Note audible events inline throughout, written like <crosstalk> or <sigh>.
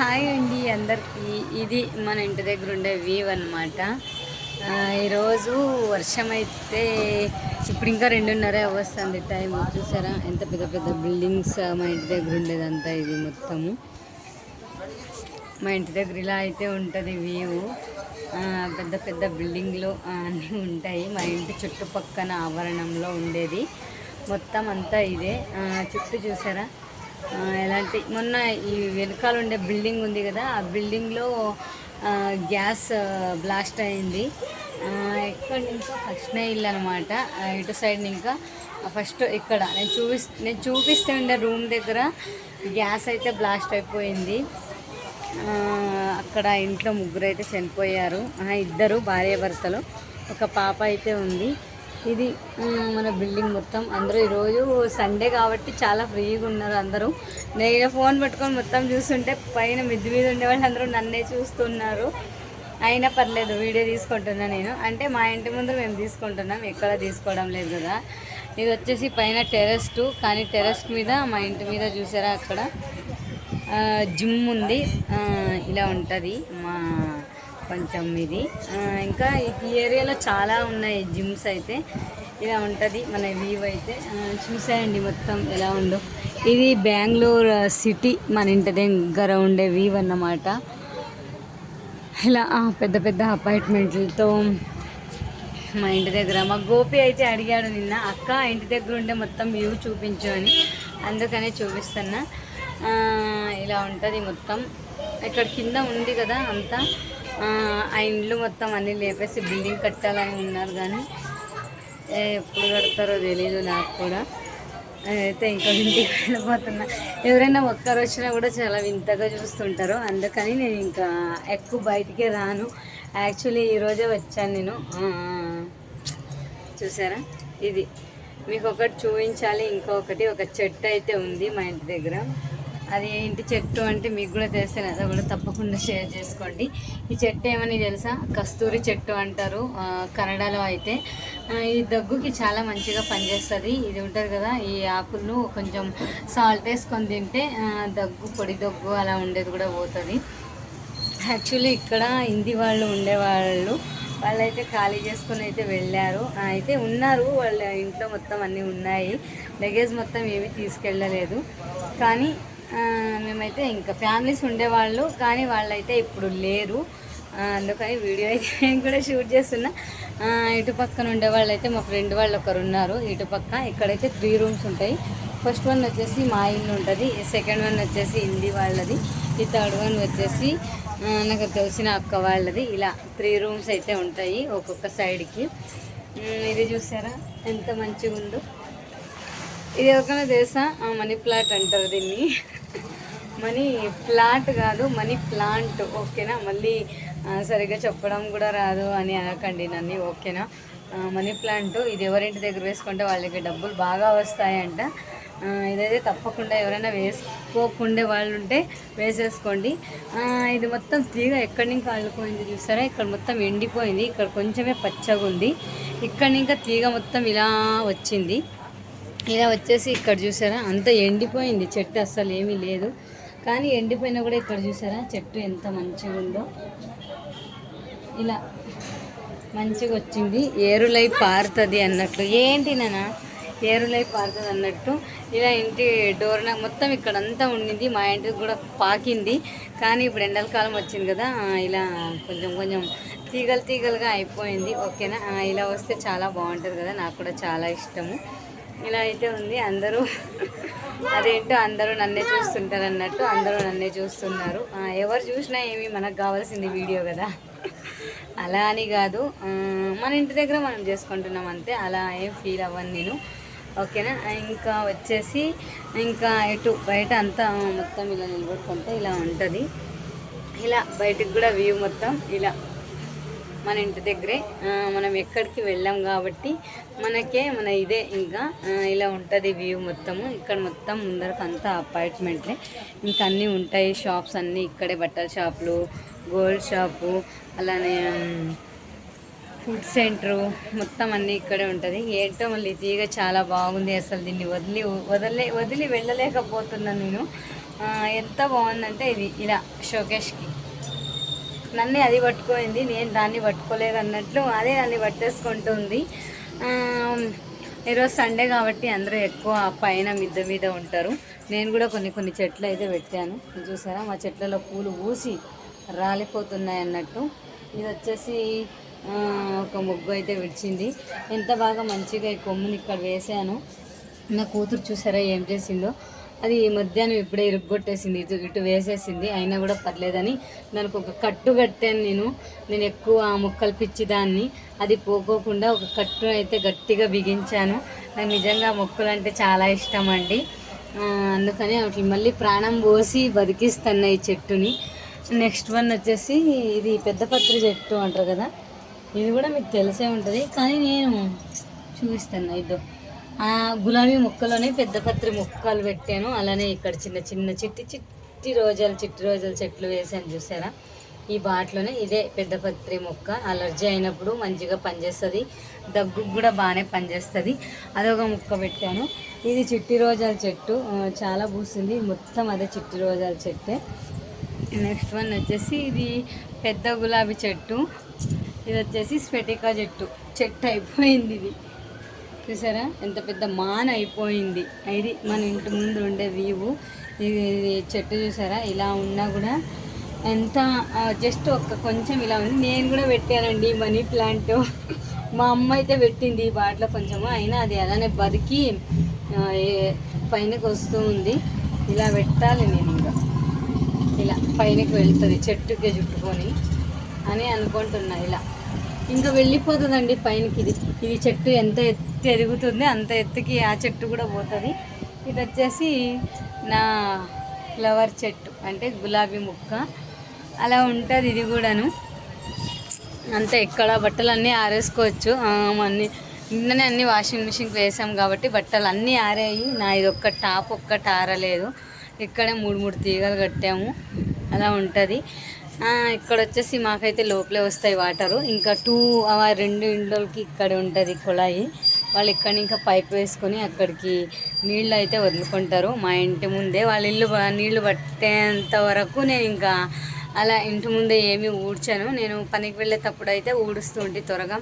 Hi అండి అందరికీ. ఇది మన ఇంటి దగ్గర ఉండే వ్యూ అనమాట ఈరోజు వర్షం అయితే ఇప్పుడు ఇంకా రెండున్నర వస్తుంది టైం చూసారా? ఎంత పెద్ద పెద్ద బిల్డింగ్స్ మా ఇంటి దగ్గర ఉండేదంతా ఇది మొత్తము. మా ఇంటి దగ్గర ఇలా అయితే ఉంటుంది వ్యూ పెద్ద పెద్ద బిల్డింగ్లు అన్నీ ఉంటాయి. మా ఇంటి చుట్టుపక్కన ఆవరణంలో ఉండేది. మొత్తం అంతా ఇదే. చుట్టూ చూసారా? ఎలాంటి మొన్న ఈ వెనకాల ఉండే బిల్డింగ్ ఉంది కదా ఆ బిల్డింగ్లో గ్యాస్ బ్లాస్ట్ అయింది. ఎక్కడి నుంచో ఫస్ట్ ఇల్లు అనమాట ఇటు సైడ్ ఇంకా ఫస్ట్ ఇక్కడ నేను చూపిస్ నేను చూపిస్తే ఉండే రూమ్ దగ్గర గ్యాస్ అయితే బ్లాస్ట్ అయిపోయింది. అక్కడ ఇంట్లో ముగ్గురు అయితే చనిపోయారు. ఆ, ఇద్దరు భార్య భర్తలు ఒక పాప అయితే ఉంది. ఇది మన బిల్డింగ్ మొత్తం. అందరూ ఈరోజు సండే కాబట్టి చాలా ఫ్రీగా ఉన్నారు అందరూ. నేను ఫోన్ పట్టుకొని మొత్తం చూస్తుంటే పైన మిద్ది మీద ఉండే వాళ్ళు అందరూ నన్నే చూస్తున్నారు. అయినా పర్లేదు వీడియో తీసుకుంటున్నా నేను. అంటే మా ఇంటి ముందు మేము తీసుకుంటున్నాం ఎక్కడ తీసుకోవడం లేదు కదా. ఇది వచ్చేసి పైన టెరెస్ టూ కానీ టెరెస్ మీద మా ఇంటి మీద చూసారా అక్కడ? జిమ్ ఉంది. ఇలా ఉంటుంది మా ప్రపంచం ఇది. ఇంకా ఈ ఏరియాలో చాలా ఉన్నాయి జిమ్స్ అయితే. ఇలా ఉంటుంది మన వ్యూ అయితే. చూసాయండి మొత్తం ఎలా ఉందో. ఇది బెంగళూరు సిటీ మన ఇంటి దగ్గర ఉండే వ్యూ అన్నమాట. ఇలా పెద్ద పెద్ద అపార్ట్మెంట్లతో మా ఇంటి దగ్గర. మా గోపి అయితే అడిగాడు నిన్న అక్క ఇంటి దగ్గర ఉండే మొత్తం వ్యూ చూపించు అని. అందుకనే చూపిస్తున్నా. ఇలా ఉంటుంది మొత్తం. ఇక్కడ కింద ఉంది కదా అంతా. ఆ, ఇండ్లు మొత్తం అన్నీ లేపేసి బిల్డింగ్ కట్టాలని ఉన్నారు కానీ ఎప్పుడు కడతారో తెలీదు నాకు కూడా. అయితే ఇంకా ఇంటికి వెళ్ళిపోతున్నా ఎవరైనా ఒక్కరు వచ్చినా కూడా చాలా వింతగా చూస్తుంటారు. అందుకని నేను ఇంకా ఎక్కువ బయటికే రాను. యాక్చువల్లీ ఈరోజే వచ్చాను నేను. చూసారా? ఇది. మీకు ఒకటి చూపించాలి ఇంకొకటి ఒక చెట్టు అయితే ఉంది మా ఇంటి దగ్గర. అది ఏంటి? చెట్టు అంటే మీకు కూడా తెలిసిన అది కూడా తప్పకుండా షేర్ చేసుకోండి. ఈ చెట్టు ఏమని తెలుసా? కస్తూరి చెట్టు అంటారు కన్నడలో అయితే. ఈ దగ్గుకి చాలా మంచిగా పనిచేస్తుంది. ఇది ఉంటుంది కదా ఈ ఆకులను కొంచెం సాల్ట్ వేసుకొని తింటే దగ్గు పొడి దగ్గు అలా ఉండేది కూడా పోతుంది. యాక్చువల్లీ ఇక్కడ హిందీ వాళ్ళు ఉండేవాళ్ళు వాళ్ళైతే ఖాళీ చేసుకొని అయితే వెళ్ళారు. అయితే ఉన్నారు వాళ్ళ ఇంట్లో మొత్తం అన్నీ ఉన్నాయి. లగేజ్ మొత్తం ఏమీ తీసుకెళ్ళలేదు. కానీ మేమైతే ఇంకా ఫ్యామిలీస్ ఉండేవాళ్ళు కానీ వాళ్ళైతే ఇప్పుడు లేరు. అందుకని వీడియో అయితే <laughs> నేను కూడా షూట్ చేస్తున్నా. ఇటు పక్కన ఉండే వాళ్ళు అయితే మా ఫ్రెండ్ వాళ్ళు ఒకరు ఉన్నారు. ఇటు పక్క ఇక్కడైతే త్రీ రూమ్స్ ఉంటాయి. ఫస్ట్ వన్ వచ్చేసి మా ఇల్లు ఉంటుంది. సెకండ్ వన్ వచ్చేసి హిందీ వాళ్ళది. ఈ థర్డ్ వన్ వచ్చేసి నాకు తెలిసిన అక్క వాళ్ళది. ఇలా త్రీ రూమ్స్ అయితే ఉంటాయి ఒక్కొక్క సైడ్కి ఇది చూసారా? ఎంత మంచిగా ఉందో ఇది ఒక తెలుసా? మనీ ప్లాట్ అంటారు దీన్ని. మనీ ప్లాట్ కాదు మనీ ప్లాంట్. ఓకేనా? మళ్ళీ సరిగ్గా చెప్పడం కూడా రాదు అని అనకండి నన్ను. ఓకేనా? మనీ ప్లాంట్ ఇది ఎవరింటి దగ్గర వేసుకుంటే వాళ్ళకి డబ్బులు బాగా వస్తాయంట. ఇదైతే తప్పకుండా ఎవరైనా వేసుకోకుండా వాళ్ళు ఉంటే వేసేసుకోండి. ఇది మొత్తం తీగ ఎక్కడి నుంచి కాలిపోయింది చూసారా? ఇక్కడ మొత్తం ఎండిపోయింది. ఇక్కడ కొంచెమే పచ్చగా ఉంది ఇక్కడ ఇంకా తీగ మొత్తం ఇలా వచ్చింది. ఇలా వచ్చేసి ఇక్కడ చూసారా? అంత ఎండిపోయింది. చెట్టు అస్సలు ఏమీ లేదు. కానీ ఎండిపోయినా కూడా ఇక్కడ చూసారా? చెట్టు ఎంత మంచిగా ఉందో. ఇలా మంచిగా వచ్చింది. ఏరులై పారుతుంది అన్నట్లు ఏంటి నానా ఏరులై పారుతుంది అన్నట్టు. ఇలా ఇంటి డోర్ మొత్తం ఇక్కడ అంతా ఉండింది. మా ఇంటికి కూడా పాకింది. కానీ ఇప్పుడు ఎండల కాలం వచ్చింది కదా. ఇలా కొంచెం కొంచెం తీగలు తీగలుగా అయిపోయింది. ఓకేనా? ఇలా వస్తే చాలా బాగుంటుంది కదా. నాకు కూడా చాలా ఇష్టము. ఇలా అయితే ఉంది. అందరూ అదేంటో అందరూ నన్నే చూస్తుంటారు అన్నట్టు అందరూ నన్నే చూస్తున్నారు. ఎవరు చూసినా ఏమి మనకు కావాల్సింది వీడియో కదా. అలా అని కాదు. మన ఇంటి దగ్గర మనం చేసుకుంటున్నాం అంతే. అలా ఏం ఫీల్ అవ్వను నేను. ఓకేనా? ఇంకా వచ్చేసి ఇంకా ఇటు బయట అంతా మొత్తం ఇలా నిలబడుకుంటే ఇలా ఉంటుంది. ఇలా బయటకు కూడా వ్యూ మొత్తం ఇలా మన ఇంటి దగ్గరే మనం ఎక్కడికి వెళ్ళాం కాబట్టి మనకే మన ఇదే ఇంకా ఇలా ఉంటుంది వ్యూ మొత్తము. ఇక్కడ మొత్తం ముందరకు అంతా అపార్ట్మెంట్లే. ఇంకా అన్నీ ఉంటాయి షాప్స్ అన్నీ ఇక్కడే బట్టల షాపులు గోల్డ్ షాపు అలానే ఫుడ్ సెంటరు మొత్తం అన్నీ ఇక్కడే ఉంటుంది. ఏంటో మళ్ళీ తీగ చాలా బాగుంది అసలు దీన్ని వదిలి వదిలే వదిలి వెళ్ళలేకపోతున్నాను నేను. ఎంత బాగుందంటే ఇది ఇలా షోకేష్కి. నన్నే అది పట్టుకోయింది నేను దాన్ని పట్టుకోలేదు అన్నట్లు అదే నన్ను పట్టేసుకుంటుంది. ఈరోజు సండే కాబట్టి అందరూ ఎక్కువ పైన మిద్ద మీద ఉంటారు. నేను కూడా కొన్ని కొన్ని చెట్లు అయితే పెట్టాను. చూసారా? మా చెట్లలో పూలు పూసి రాలిపోతున్నాయి అన్నట్టు. ఇది వచ్చేసి ఒక ముగ్గు అయితే విడిచింది. ఎంత బాగా మంచిగా ఈ కొమ్ముని ఇక్కడ వేసాను నా కూతురు చూసారా ఏం చేసిందో? అది మధ్యాహ్నం ఇప్పుడే ఇరుగ్గొట్టేసింది ఇటు ఇటు వేసేసింది అయినా కూడా పర్లేదని. దానికి ఒక కట్టు కట్టాను నేను. నేను ఎక్కువ ముక్కలు పిచ్చి దాన్ని అది పోకోకుండా ఒక కట్టు అయితే గట్టిగా బిగించాను. నాకు నిజంగా మొక్కలు అంటే చాలా ఇష్టం అండి. అందుకని వాటిని మళ్ళీ ప్రాణం పోసి బతికిస్తాను ఈ చెట్టుని. నెక్స్ట్ వన్ వచ్చేసి ఇది పెద్ద పత్రి చెట్టు అంటారు కదా. ఇది కూడా మీకు తెలిసే ఉంటుంది. కానీ నేను చూపిస్తాను ఇదో. గులాబీ మొక్కలోనే పెద్ద పత్రి మొక్కలు పెట్టాను. అలానే ఇక్కడ చిన్న చిన్న చిట్టి చిట్టి రోజాలు చిట్టి రోజాలు చెట్లు వేసాను చూసారా? ఈ బాట్లోనే ఇదే పెద్ద పత్రి మొక్క. అలర్జీ అయినప్పుడు మంచిగా పనిచేస్తుంది. దగ్గుకు కూడా బాగానే పనిచేస్తుంది. అదొక మొక్క పెట్టాను. ఇది చిట్టి రోజాల చెట్టు. చాలా పూసింది. మొత్తం అదే చిట్టి రోజాల చెట్టే. నెక్స్ట్ వన్ వచ్చేసి ఇది పెద్ద గులాబీ చెట్టు. ఇది వచ్చేసి స్పెటికా చెట్టు. చెట్టు అయిపోయింది ఇది. చూసారా? ఎంత పెద్ద మాన అయిపోయింది. ఇది మన ఇంటి ముందు ఉండే వ్యూ ఇది చెట్టు చూసారా? ఇలా ఉన్నా కూడా ఎంత జస్ట్ ఒక్క కొంచెం ఇలా ఉంది. నేను కూడా పెట్టానండి మనీ ప్లాంట్. మా అమ్మ అయితే పెట్టింది ఈ బాటలో కొంచెము. అయినా అది అలానే బతికి పైనకి వస్తూ ఉంది. ఇలా పెట్టాలి నేను ఇంకా. ఇలా పైనకి వెళ్తుంది చెట్టుకే చుట్టుకొని అని అనుకుంటున్నా ఇలా. ఇంకా వెళ్ళిపోతుందండి పైనకి. ఇది ఇది చెట్టు ఎంత ఎత్తు ఎదుగుతుంది అంత ఎత్తుకి ఆ చెట్టు కూడా పోతుంది. ఇది వచ్చేసి నా ఫ్లవర్ చెట్టు అంటే గులాబీ ముక్క. అలా ఉంటుంది ఇది కూడాను. అంతే ఇక్కడ బట్టలు అన్నీ ఆరేసుకోవచ్చు అన్నీ నిన్ననే అన్ని వాషింగ్ మిషన్కి వేసాం కాబట్టి బట్టలు అన్నీ ఆరాయి. నా ఇది ఒక్క టాప్ ఒక్కటి ఆరలేదు. ఇక్కడే మూడు మూడు తీగలు కట్టాము. అలా ఉంటుంది. ఇక్కడ వచ్చేసి మాకైతే లోపలే వస్తాయి వాటరు. ఇంకా టూ రెండు ఇండ్లకి ఇక్కడ ఉంటుంది కుళాయి. వాళ్ళు ఇక్కడ ఇంకా పైప్ వేసుకొని అక్కడికి నీళ్ళు అయితే వదులుకుంటారు. మా ఇంటి ముందే వాళ్ళ ఇల్లు నీళ్ళు నీళ్ళు పట్టేంత వరకు నేను ఇంకా అలా ఇంటి ముందే ఏమీ ఊడ్చాను. నేను పనికి వెళ్ళేటప్పుడు అయితే ఊడుస్తూ ఉంటే త్వరగా.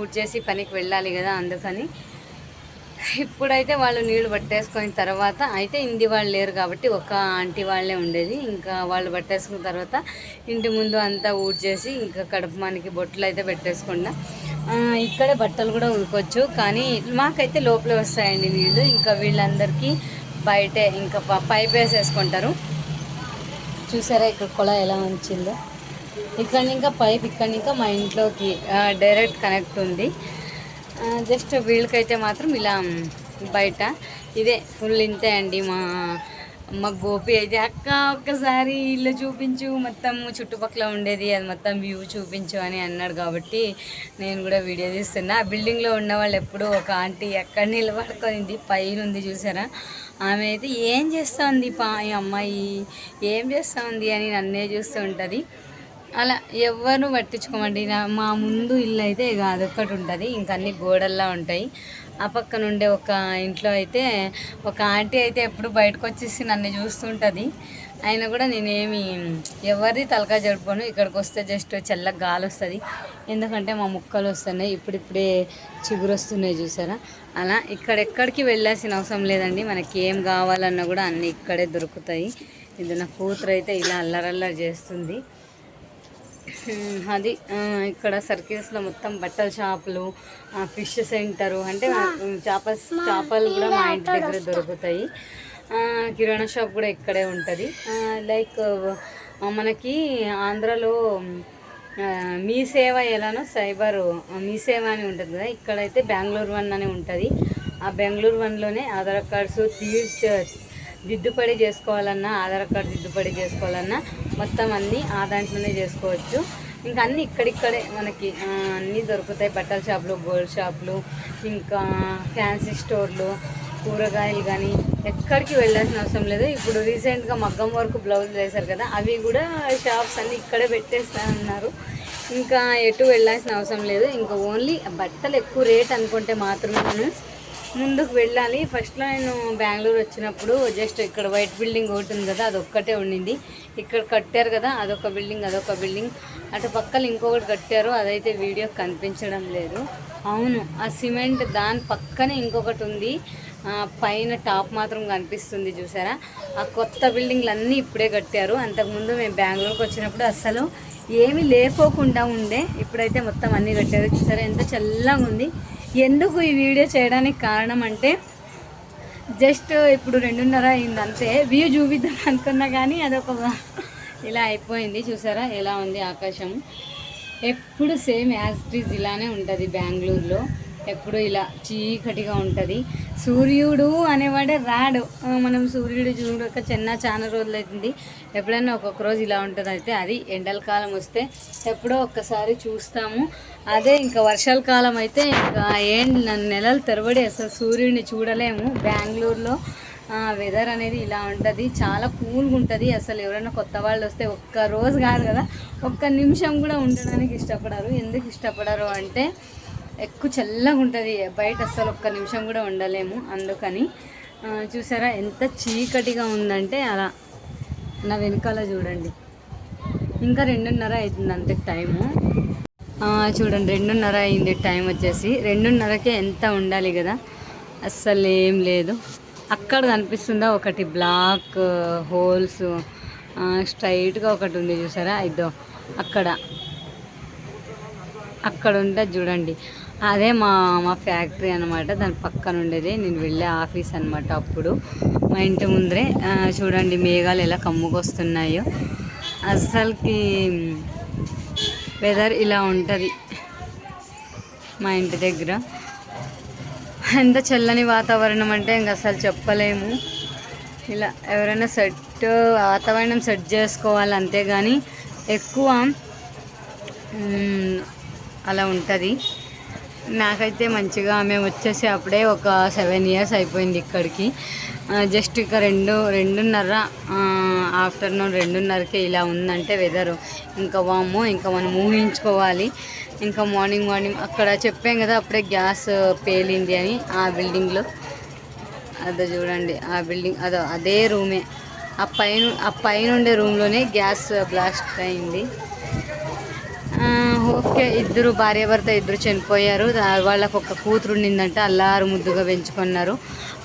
ఊడ్చేసి పనికి వెళ్ళాలి కదా అందుకని. ఇప్పుడైతే వాళ్ళు నీళ్ళు పట్టేసుకున్న తర్వాత అయితే ఇంటి వాళ్ళు లేరు కాబట్టి ఒక ఆంటీ వాళ్ళే ఉండేది. ఇంకా వాళ్ళు పట్టేసుకున్న తర్వాత ఇంటి ముందు అంతా ఊడ్చేసి ఇంకా కడుపు మనకి బొట్టలు అయితే పెట్టేసుకున్నా. ఇక్కడే బట్టలు కూడా ఉనుకోవచ్చు కానీ మాకైతే లోపలే వస్తాయండి నీళ్ళు ఇంకా వీళ్ళందరికీ బయటే ఇంకా ప- పైప్ వేసేసుకుంటారు. చూసారా ఇక్కడ కొల ఎలా ఉంచిందో? ఇక్కడ ఇంకా పైప్ ఇక్కడ ఇంకా మా ఇంట్లోకి డైరెక్ట్ కనెక్ట్ ఉంది. జస్ట్ వీళ్ళకైతే మాత్రం ఇలా బయట. ఇదే ఫుల్ ఇంతే అండి మా మా గోపి అయితే. అక్క ఒక్కసారి ఇల్లు చూపించు మొత్తం చుట్టుపక్కల ఉండేది అది మొత్తం వ్యూ చూపించు అని అన్నాడు కాబట్టి నేను కూడా వీడియో తీస్తున్నా. ఆ బిల్డింగ్లో ఉన్న వాళ్ళు ఎప్పుడూ ఒక ఆంటీ ఎక్కడ నిలబడుకొనింది పైన ఉంది చూసారా? ఆమె అయితే ఏం చేస్తుంది పా ఈ అమ్మాయి? ఏం చేస్తుంది అని నన్నే చూస్తూ ఉంటుంది. అలా ఎవరు పట్టించుకోమండి. మా ముందు ఇల్లు అయితే ఇక అదొక్కటి ఉంటుంది. ఇంకా అన్ని గోడల్లా ఉంటాయి. ఆ పక్కన ఉండే ఒక ఇంట్లో అయితే ఒక ఆంటీ అయితే ఎప్పుడు బయటకు వచ్చేసి నన్ను చూస్తుంటుంది. అయినా కూడా నేనేమి ఎవరిది తలకాయ జరుపుకోను ఇక్కడికి వస్తే జస్ట్ చల్లగా గాలి వస్తుంది ఎందుకంటే మా ముక్కలు వస్తున్నాయి. ఇప్పుడిప్పుడే చిగురు వస్తున్నాయి చూసారా? అలా ఇక్కడెక్కడికి వెళ్ళాల్సిన అవసరం లేదండి. మనకి ఏం కావాలన్నా కూడా అన్నీ ఇక్కడే దొరుకుతాయి. ఇది నా కూతురు అయితే ఇలా అల్లరల్లరి చేస్తుంది. అది ఇక్కడ సర్కిల్స్లో మొత్తం బట్టల షాపులు ఫిష్ సెంటరు అంటే ఉమ్, చేప చేపలు కూడా మా ఇంటి దగ్గర దొరుకుతాయి. కిరాణా షాప్ కూడా ఇక్కడే ఉంటుంది. లైక్ మనకి ఆంధ్రలో మీ సేవ ఎలానో సైబర్ మీ సేవ అని ఉంటుంది కదా ఇక్కడైతే బెంగళూరు వన్ అని ఉంటుంది. ఆ బెంగళూరు వన్లోనే ఆధార్ కార్డ్స్ తీర్చ దిద్దుపడి చేసుకోవాలన్నా ఆధార్ కార్డు దిద్దుపడి చేసుకోవాలన్నా మొత్తం అన్నీ ఆ దాంట్లోనే చేసుకోవచ్చు. ఇంకా అన్నీ ఇక్కడిక్కడే మనకి అన్నీ దొరుకుతాయి. బట్టల షాపులు గోల్డ్ షాపులు ఇంకా ఫ్యాన్సీ స్టోర్లు కూరగాయలు కానీ ఎక్కడికి వెళ్ళాల్సిన అవసరం లేదు. ఇప్పుడు రీసెంట్గా మగ్గం వరకు బ్లౌజులు వేశారు కదా అవి కూడా షాప్స్ అన్నీ ఇక్కడే పెట్టేస్తా ఉన్నారు ఇంకా ఎటు వెళ్ళాల్సిన అవసరం లేదు. ఇంకా ఓన్లీ బట్టలు ఎక్కువ రేట్ అనుకుంటే మాత్రమే మనం ముందుకు వెళ్ళాలి. ఫస్ట్లో నేను బెంగళూరు వచ్చినప్పుడు జస్ట్ ఇక్కడ వైట్ బిల్డింగ్ ఒకటి ఉంది కదా అది ఒక్కటే ఉండింది. ఇక్కడ కట్టారు కదా అదొక బిల్డింగ్ అదొక బిల్డింగ్. అటు పక్కన ఇంకొకటి కట్టారు అదైతే వీడియో కనిపించడం లేదు. అవును ఆ సిమెంట్ దాని పక్కనే ఇంకొకటి ఉంది. పైన టాప్ మాత్రం కనిపిస్తుంది చూసారా? ఆ కొత్త బిల్డింగ్లు అన్నీ ఇప్పుడే కట్టారు. అంతకుముందు మేము బెంగళూరుకి వచ్చినప్పుడు అస్సలు ఏమీ లేకోకుండా ఉండే. ఇప్పుడైతే మొత్తం అన్నీ కట్టారు. చూసారా ఎంత చల్లగా ఉంది. ఎందుకు ఈ వీడియో చేయడానికి కారణం అంటే జస్ట్ ఇప్పుడు రెండున్నర అయింది అంతే వ్యూ చూపిద్దాం అనుకున్నా కానీ అదొక ఇలా అయిపోయింది. చూసారా? ఎలా ఉంది ఆకాశం? ఎప్పుడు సేమ్ యాజ్ ఇట్ ఈజ్ ఇలానే ఉంటుంది బెంగళూరులో. ఎప్పుడు ఇలా చీకటిగా ఉంటుంది. సూర్యుడు అనేవాడే రాడు. మనం సూర్యుడు చూడక చిన్న చాలా రోజులు అవుతుంది ఎప్పుడైనా ఒక్కొక్క రోజు ఇలా ఉంటుంది. అయితే అది ఎండల కాలం వస్తే ఎప్పుడో ఒక్కసారి చూస్తాము. అదే ఇంకా వర్షాల కాలం అయితే ఇంకా ఏం నెలల తరబడి అసలు సూర్యుడిని చూడలేము. బెంగళూరులో వెదర్ అనేది ఇలా ఉంటుంది. చాలా కూల్గా ఉంటుంది. అసలు ఎవరైనా కొత్త వాళ్ళు వస్తే ఒక్క రోజు కాదు కదా ఒక్క నిమిషం కూడా ఉండడానికి ఇష్టపడరు. ఎందుకు ఇష్టపడరు అంటే ఎక్కువ చల్లగా ఉంటుంది. బయట అసలు ఒక్క నిమిషం కూడా ఉండలేము అందుకని. చూసారా ఎంత చీకటిగా ఉందంటే అలా. నా వెనకాల చూడండి. ఇంకా రెండున్నర అవుతుంది అంతే టైము. చూడండి రెండున్నర అయింది టైం వచ్చేసి. రెండున్నరకే ఎంత ఉండాలి కదా? అస్సలు ఏం లేదు. అక్కడ కనిపిస్తుందా ఒకటి బ్లాక్ హోల్స్ స్ట్రైట్గా ఒకటి ఉంది చూసారా? ఇదో అక్కడ. అక్కడ ఉంటుంది చూడండి. అదే మా మా ఫ్యాక్టరీ అనమాట దాని పక్కన ఉండేది. నేను వెళ్ళే ఆఫీస్ అనమాట అప్పుడు. మా ఇంటి ముందరే చూడండి మేఘాలు ఎలా కమ్ముకొస్తున్నాయో. అస్సలకి వెదర్ ఇలా ఉంటుంది మా ఇంటి దగ్గర. ఎంత చల్లని వాతావరణం అంటే ఇంక అసలు చెప్పలేము. ఇలా ఎవరైనా సెట్ వాతావరణం సెట్ చేసుకోవాలి అంతేగాని ఎక్కువ అలా ఉంటుంది. నాకైతే మంచిగా మేము వచ్చేసి అప్పుడే ఒక సెవెన్ ఇయర్స్ అయిపోయింది ఇక్కడికి. జస్ట్ ఇక రెండు రెండున్నర ఆఫ్టర్నూన్ రెండున్నరకే ఇలా ఉందంటే వెదరు ఇంకా వాము ఇంకా మనం ఊహించుకోవాలి. ఇంకా మార్నింగ్ మార్నింగ్ అక్కడ చెప్పాం కదా అప్పుడే గ్యాస్ పేలింది అని ఆ బిల్డింగ్లో అదో చూడండి ఆ బిల్డింగ్ అదో అదే రూమే ఆ పైన ఆ పైన ఉండే రూమ్లోనే గ్యాస్ బ్లాస్ట్ అయింది. ఓకే ఇద్దరు భార్యాభర్త ఇద్దరు చనిపోయారు. వాళ్ళకు ఒక కూతురు ఉండిందంటే అల్లారు ముద్దుగా పెంచుకున్నారు.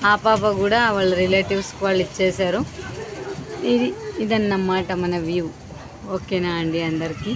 ఆ పాప కూడా వాళ్ళ రిలేటివ్స్ వాళ్ళు ఇచ్చేశారు. ఇది ఇదన్నమాట మన వ్యూ. ఓకేనా అండి అందరికీ?